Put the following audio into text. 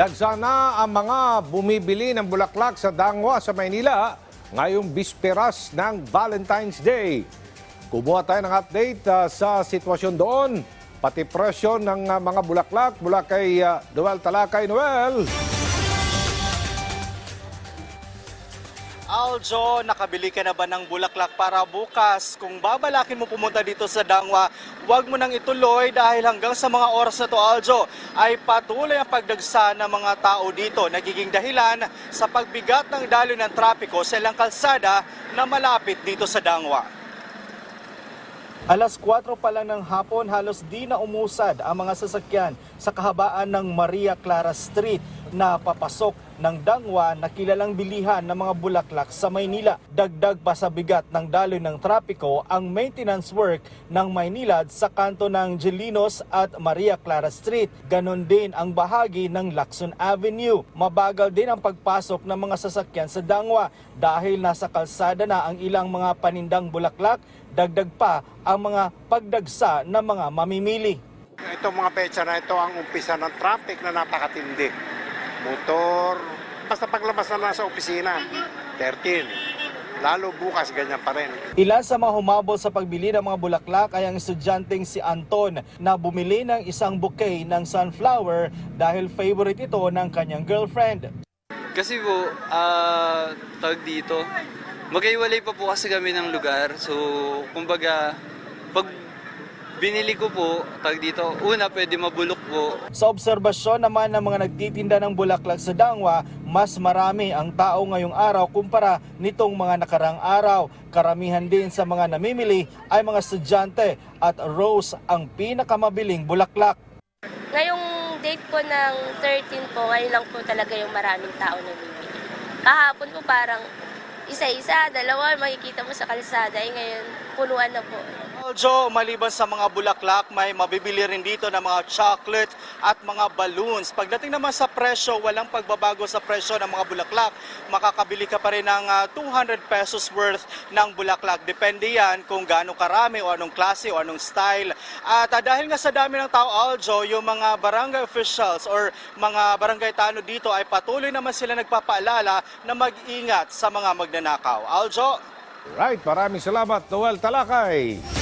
Dagsana ang mga bumibili ng bulaklak sa Dangwa sa Maynila ngayong bisperas ng Valentine's Day. Kumuha tayo ng update ah, sa sitwasyon doon, pati presyo ng ah, mga bulaklak mula kay ah, Noel Talakay. Noel! Aljo, nakabili ka na ba ng bulaklak para bukas? Kung babalakin mo pumunta dito sa Dangwa, huwag mo nang ituloy dahil hanggang sa mga oras na to, Aljo, ay patuloy ang pagdagsa ng mga tao dito. Nagiging dahilan sa pagbigat ng daloy ng trapiko sa ilang kalsada na malapit dito sa Dangwa. Alas 4 pa lang ng hapon, halos di na umusad ang mga sasakyan sa kahabaan ng Maria Clara Street na papasok ng Dangwa na kilalang bilihan ng mga bulaklak sa Maynila. Dagdag pa sa bigat ng daloy ng trapiko ang maintenance work ng Maynilad sa kanto ng Gelinos at Maria Clara Street. Ganon din ang bahagi ng Lacson Avenue. Mabagal din ang pagpasok ng mga sasakyan sa Dangwa dahil nasa kalsada na ang ilang mga panindang bulaklak dagdag pa ang mga pagdagsa ng mga mamimili. Itong mga petsa na ito ang umpisa ng traffic na napakatindi. Motor, basta paglabas na nasa opisina, 13. Lalo bukas, ganyan pa rin. Ilan sa mga humabol sa pagbili ng mga bulaklak ay ang estudyanteng si Anton na bumili ng isang bouquet ng sunflower dahil favorite ito ng kanyang girlfriend. Kasi po, ah, tawag dito, magkaiwalay pa po kasi kami ng lugar. So, kumbaga, pag binili ko po, tawag dito, una pwede mabulok po. Sa obserbasyon naman ng mga nagtitinda ng bulaklak sa Dangwa, mas marami ang tao ngayong araw kumpara nitong mga nakarang araw. Karamihan din sa mga namimili ay mga estudyante at rose ang pinakamabiling bulaklak. Ngayong date po ng 13 po, ngayon lang po talaga yung maraming tao namimili. Kahapon po parang isa-isa, dalawa, makikita mo sa kalsada. Eh, ngayon, punuan na po. Aljo, maliban sa mga bulaklak, may mabibili rin dito ng mga chocolate at mga balloons. Pagdating naman sa presyo, walang pagbabago sa presyo ng mga bulaklak. Makakabili ka pa rin ng ah, 200 pesos worth ng bulaklak. Depende yan kung gaano karami o anong klase o anong style. At ah, dahil nga sa dami ng tao, Aljo, yung mga barangay officials or mga barangay tano dito ay patuloy naman sila nagpapaalala na mag-ingat sa mga magnanakaw. Aljo, Right, maraming salamat Noel Talakay.